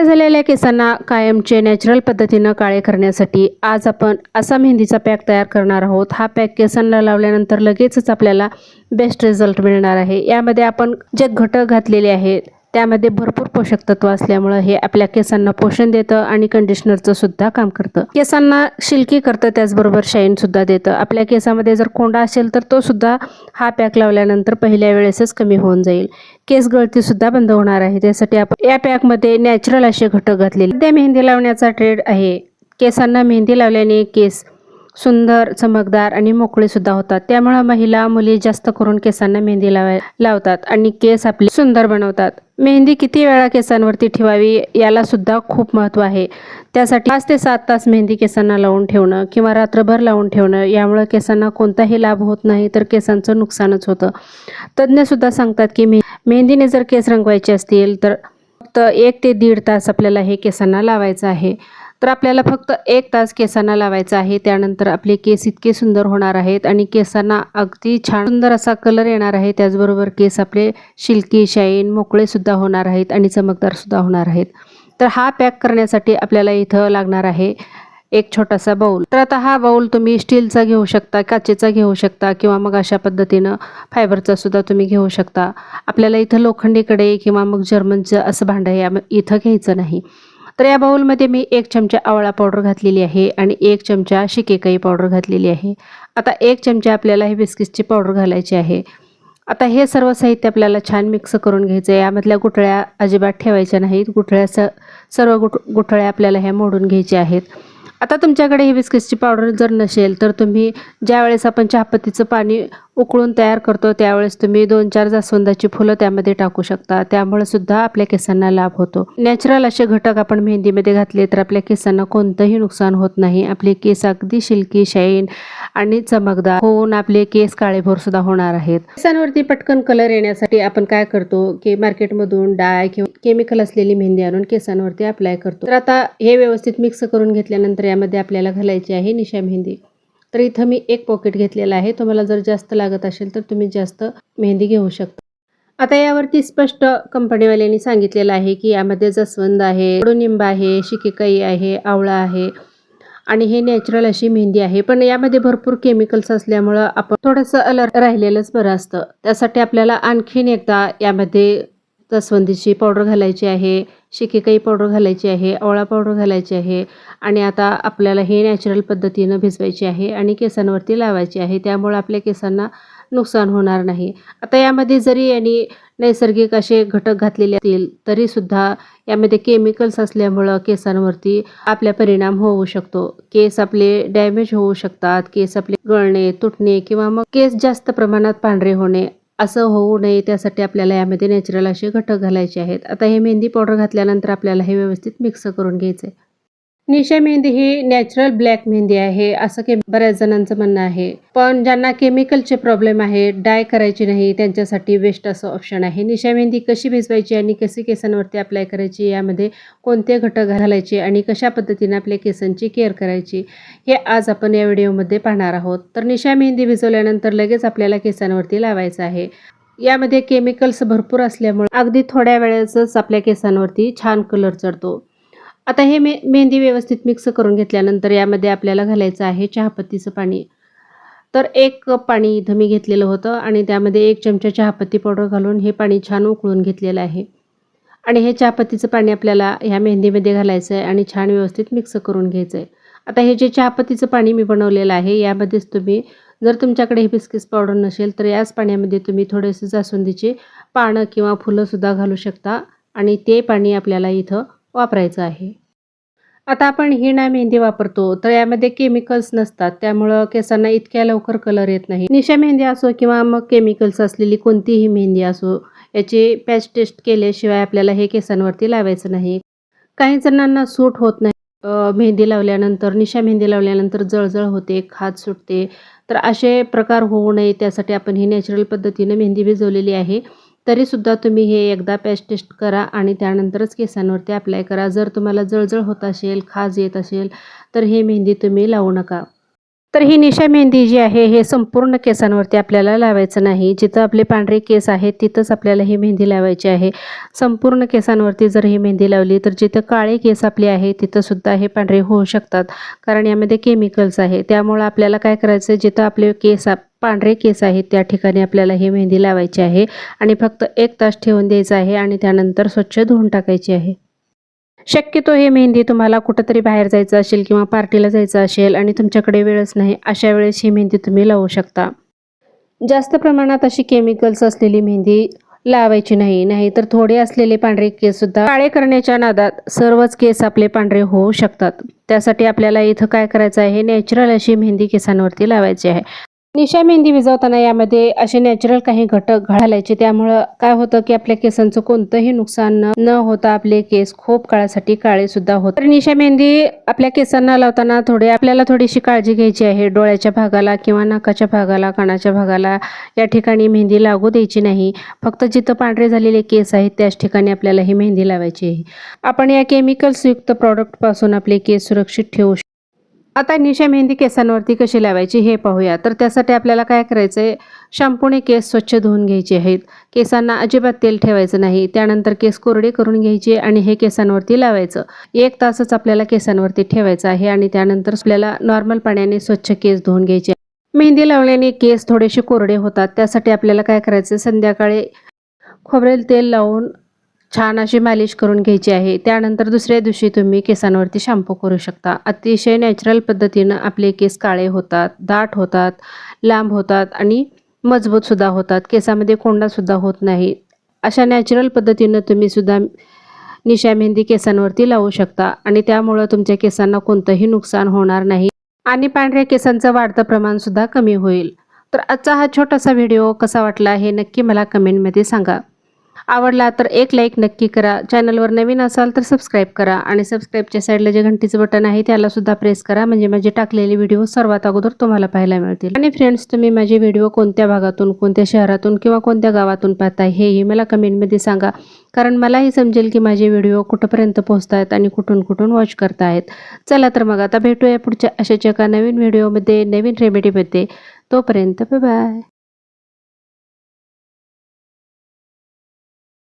काळे झालेल्या केसांना कायमचे नॅचरल पद्धतीनं काळे करण्यासाठी? आज आपण असा मेहंदीचा पॅक तयार करणार आहोत. हा पॅक केसांना लावल्यानंतर लगेचच आपल्याला बेस्ट रिझल्ट मिळणार आहे. यामध्ये आपण जे घटक घातलेले आहेत त्यामध्ये भरपूर पोषक तत्व असल्यामुळं हे आपल्या केसांना पोषण देतं आणि कंडिशनरचं सुद्धा काम करतं. केसांना शिल्की करतं त्याचबरोबर शाईन सुद्धा देतं. आपल्या केसामध्ये जर कोंडा असेल तर तो सुद्धा हा पॅक लावल्यानंतर पहिल्या वेळेसच कमी होऊन जाईल. केस गळती सुद्धा बंद होणार आहे. त्यासाठी आपण या पॅकमध्ये नॅचरल असे घटक घातलेले. त्या मेहंदी लावण्याचा ट्रेड आहे. केसांना मेहंदी लावल्याने केस सुंदर चमकदार आणि मोकळे सुद्धा होतात. त्यामुळे महिला मुली जास्त करून केसांना मेहंदी लावाय लावतात आणि केस आपले सुंदर बनवतात. मेहंदी किती वेळा केसांवरती ठेवावी याला सुद्धा खूप महत्त्व आहे. त्यासाठी पाच ते सात तास मेहंदी केसांना लावून ठेवणं किंवा रात्रभर लावून ठेवणं यामुळे केसांना कोणताही लाभ होत नाही तर केसांचं नुकसानच होतं. तज्ज्ञसुद्धा सांगतात की मे मेहंदीने जर केस रंगवायचे असतील तर फक्त एक ते दीड तास आपल्याला हे केसांना लावायचं आहे. तर आपल्याला फक्त एक तास केसांना लावायचा आहे. त्यानंतर आपले केस इतके सुंदर होणार आहेत आणि केसांना अगदी छान सुंदर असा कलर येणार आहे. त्याचबरोबर केस आपले शिल्की शाईन मोकळे सुद्धा होणार आहेत आणि चमकदार सुद्धा होणार आहेत. तर हा पॅक करण्यासाठी आपल्याला इथं लागणार आहे एक छोटासा बाऊल तर आता हा बाऊल तुम्ही स्टीलचा घेऊ शकता काचेचा घेऊ शकता किंवा मग अशा पद्धतीनं फायबरचा सुद्धा तुम्ही घेऊ शकता. आपल्याला इथं लोखंडीकडे किंवा मग जर्मनचं असं भांडं हे इथं घ्यायचं नाही. तर या बाऊलमध्ये मी एक चमचा आवळा पावडर घातलेली आहे आणि एक चमचा शिकेकाई पावडर घातलेली आहे. आता एक चमचा आपल्याला हे बिस्किटची पावडर घालायची आहे. आता हे सर्व साहित्य आपल्याला छान मिक्स करून घ्यायचं आहे यामधल्या गुठळ्या अजिबात ठेवायच्या नाहीत. गुठळ्या स सर्व गुठ गुठळ्या आपल्याला ह्या मोडून घ्यायच्या आहेत. आता तुमच्याकडे ही बिस्किटची पावडर जर नसेल तर तुम्ही ज्यावेळेस आपण चहापत्तीचं पाणी उकळून तयार करतो त्यावेळेस तुम्ही दोन चार जास्वंदाची फुलं त्यामध्ये टाकू शकता. त्यामुळे सुद्धा आपल्या केसांना लाभ होतो. नॅचरल असे घटक आपण मेहंदीमध्ये घातले तर आपल्या केसांना कोणतंही नुकसान होत नाही. आपले केस अगदी शिल्की शाईन आणि चमकदार होऊन आपले केस काळेभोर सुद्धा होणार आहेत. केसांवरती पटकन कलर येण्यासाठी आपण काय करतो की मार्केटमधून डाय किंवा केमिकल असलेली मेहंदी आणून केसांवरती अप्लाय करतो. तर आता हे व्यवस्थित मिक्स करून घेतल्यानंतर यामध्ये आपल्याला घालायची आहे निशा मेहंदी. तर इथं मी एक पॉकेट घेतलेला आहे. तुम्हाला जर जास्त लागत असेल तर तुम्ही जास्त मेहंदी घेऊ शकता. आता यावरती स्पष्ट कंपनीवाल्यांनी सांगितलेलं आहे की यामध्ये जसवंद आहे कडुनिंब आहे शिकेकाई आहे आवळा आहे आणि हे नॅचरल अशी मेहंदी आहे. पण यामध्ये भरपूर केमिकल्स असल्यामुळं आपण थोडंसं अलर्ट राहिलेलंच बरं असतं. त्यासाठी आपल्याला आणखीन एकदा यामध्ये जसवंदीची पावडर घालायची आहे शिकेकाई पावडर घालायची आहे आवळा पावडर घालायची आहे आणि आता आपल्याला हे नॅचरल पद्धतीनं भिजवायची आहे आणि केसांवरती लावायची आहे. त्यामुळे आपल्या केसांना नुकसान होणार नाही. आता यामध्ये जरी यांनी नैसर्गिक असे घटक घातलेले असतील तरीसुद्धा यामध्ये केमिकल्स असल्यामुळं केसांवरती आपल्या परिणाम होऊ शकतो. केस आपले डॅमेज होऊ शकतात. केस आपले गळणे तुटणे किंवा मग केस जास्त प्रमाणात पांढरे होणे असं होऊ नये त्यासाठी आपल्याला यामध्ये नॅचरल असे घटक घालायचे आहेत. आता हे मेहंदी पावडर घातल्यानंतर आपल्याला हे व्यवस्थित मिक्स करून घ्यायचं आहे निशा मेहंदी ही नॅचरल ब्लॅक मेहंदी आहे असं की बऱ्याच जणांचं म्हणणं आहे. पण ज्यांना केमिकलचे प्रॉब्लेम आहे डाय करायची नाही त्यांच्यासाठी बेस्ट असं ऑप्शन आहे. निशा मेहंदी कशी भिजवायची आणि कशी केसांवरती अप्लाय करायची यामध्ये कोणते घटक घालायचे आणि कशा पद्धतीने आपल्या केसांची केअर करायची हे आज आपण या व्हिडिओमध्ये पाहणार आहोत. तर निशा मेहंदी भिजवल्यानंतर लगेच आपल्याला केसांवरती लावायचं आहे. यामध्ये केमिकल्स भरपूर असल्यामुळे अगदी थोड्या वेळेसच आपल्या केसांवरती छान कलर चढतो. आता हे मे मेहंदी व्यवस्थित मिक्स करून घेतल्यानंतर यामध्ये आपल्याला घालायचं आहे चहापत्तीचं पाणी. तर एक कप पाणी इथं मी घेतलेलं होतं आणि त्यामध्ये एक चमचा चहापत्ती पावडर घालून हे पाणी छान उकळून घेतलेलं आहे. आणि हे चहापत्तीचं पाणी आपल्याला ह्या मेहंदीमध्ये घालायचं आहे आणि छान व्यवस्थित मिक्स करून घ्यायचं आहे आता हे जे चहापत्तीचं पाणी मी बनवलेलं आहे यामध्येच तुम्ही जर तुमच्याकडे हे बिस्किट्स पावडर नसेल तर याच पाण्यामध्ये तुम्ही थोडेसे जास्वंदीचे पानं किंवा फुलंसुद्धा घालू शकता आणि ते पाणी आपल्याला इथं वापरायचं आहे. आता आपण हिना मेहंदी वापरतो तर यामध्ये केमिकल्स नसतात. त्यामुळं केसांना इतक्या लवकर कलर येत नाही. निशा मेहंदी असो किंवा मग केमिकल्स असलेली कोणतीही मेहंदी असो याची पॅच टेस्ट केल्याशिवाय आपल्याला हे केसांवरती लावायचं नाही. काही जणांना सूट होत नाही. मेहंदी लावल्यानंतर निशा मेहंदी लावल्यानंतर जळजळ होते खाज सुटते. तर असे प्रकार होऊ नये त्यासाठी आपण ही नॅचरल पद्धतीनं मेहंदी भिजवलेली आहे. तरीसुद्धा तुम्ही हे एकदा पॅच टेस्ट करा आणि त्यानंतरच केसांवरती अप्लाय करा. जर तुम्हाला जळजळ होत असेल खाज येत असेल तर हे मेहंदी तुम्ही लावू नका. तर ही निशा मेहंदी जी आहे हे संपूर्ण केसांवरती आपल्याला लावायचं नाही. जिथं आपले पांढरे केस आहेत तिथंच आपल्याला ही मेहंदी लावायची आहे. संपूर्ण केसांवरती जर ही मेहंदी लावली तर जिथं काळे केस आपले आहे तिथंसुद्धा हे पांढरे होऊ शकतात. कारण यामध्ये केमिकल्स आहे. त्यामुळं आपल्याला काय करायचं जिथं आपले केस आप- पांढरे केस आहेत त्या ठिकाणी आपल्याला ही मेहंदी लावायची आहे आणि फक्त एक तास ठेवून द्यायचं आहे आणि त्यानंतर स्वच्छ धुवून टाकायची आहे. शक्यतो हे मेहंदी तुम्हाला कुठंतरी बाहेर जायचं असेल किंवा पार्टीला जायचं असेल आणि तुमच्याकडे वेळच नाही अशा वेळेस ही मेहंदी तुम्ही लावू शकता. जास्त प्रमाणात अशी केमिकल्स असलेली मेहंदी लावायची नाही नाही तर थोडे असलेले पांढरे केस सुद्धा काळे करण्याच्या नादात सर्वच केस आपले पांढरे होऊ शकतात. त्यासाठी आपल्याला इथं काय करायचं आहे नॅचरल अशी मेहंदी केसांवरती लावायची आहे. निशा मेहंदी विजवताना यामध्ये असे नॅचरल काही घटक घालायचे. त्यामुळं काय होतं की आपल्या केसांचं कोणतंही नुकसान न- होता आपले केस खूप काळासाठी काळे सुद्धा होत तर निशा मेहंदी आपल्या केसांना लावताना थोडे आपल्याला थोडीशी काळजी घ्यायची आहे. डोळ्याच्या भागाला किंवा नाकाच्या भागाला कानाच्या भागाला या ठिकाणी मेहंदी लागू द्यायची नाही. फक्त जिथं पांढरे झालेले केस आहेत त्याच ठिकाणी आपल्याला ही मेहंदी लावायची आहे. आपण या केमिकल्स युक्त प्रॉडक्टपासून आपले केस सुरक्षित ठेवू शकतो. आता निशा मेहंदी केसांवरती कशी लावायची हे पाहूया. तर त्यासाठी आपल्याला काय करायचं आहे शॅम्पूने केस स्वच्छ धुवून घ्यायचे आहेत. केसांना अजिबात तेल ठेवायचं नाही. त्यानंतर केस कोरडे करून घ्यायचे आणि हे केसांवरती लावायचं. एक तासच आपल्याला केसांवरती ठेवायचं आहे आणि त्यानंतर आपल्याला नॉर्मल पाण्याने स्वच्छ केस धुवून घ्यायचे. मेहंदी लावल्याने केस थोडेसे कोरडे होतात. त्यासाठी आपल्याला काय करायचं संध्याकाळी खोबरेल तेल लावून छान अशी मालिश करून घ्यायची आहे. त्यानंतर दुसऱ्या दिवशी तुम्ही केसांवरती शॅम्पू करू शकता. अतिशय नॅचरल पद्धतीनं आपले केस काळे होतात दाट होतात लांब होतात आणि मजबूतसुद्धा होतात. केसामध्ये कोंडासुद्धा होत नाही. अशा नॅचरल पद्धतीनं तुम्ही सुद्धा निशा मेहंदी केसांवरती लावू शकता आणि त्यामुळं तुमच्या केसांना कोणतंही नुकसान होणार नाही आणि पांढऱ्या केसांचं वाढतं प्रमाणसुद्धा कमी होईल. तर आजचा हा छोटासा व्हिडिओ कसा वाटला हे नक्की मला कमेंटमध्ये सांगा. आवडला तर एक लाईक नक्की करा. चॅनलवर नवीन असाल तर सबस्क्राईब करा आणि सबस्क्राईबच्या साईडला जे घंटीचं बटन आहे त्यालासुद्धा प्रेस करा. म्हणजे माझे टाकलेले व्हिडिओ सर्वात अगोदर तुम्हाला पाहायला मिळतील. आणि फ्रेंड्स तुम्ही माझे व्हिडिओ कोणत्या भागातून कोणत्या शहरातून किंवा कोणत्या गावातून पाहताय हेही मला कमेंटमध्ये सांगा. कारण मलाही समजेल की माझे व्हिडिओ कुठंपर्यंत पोहोचतायत आहेत आणि कुठून कुठून वॉच करतायत. चला तर मग आता भेटूया पुढच्या अशाच एका नवीन व्हिडिओमध्ये नवीन रेमेडीमध्ये तोपर्यंत बाय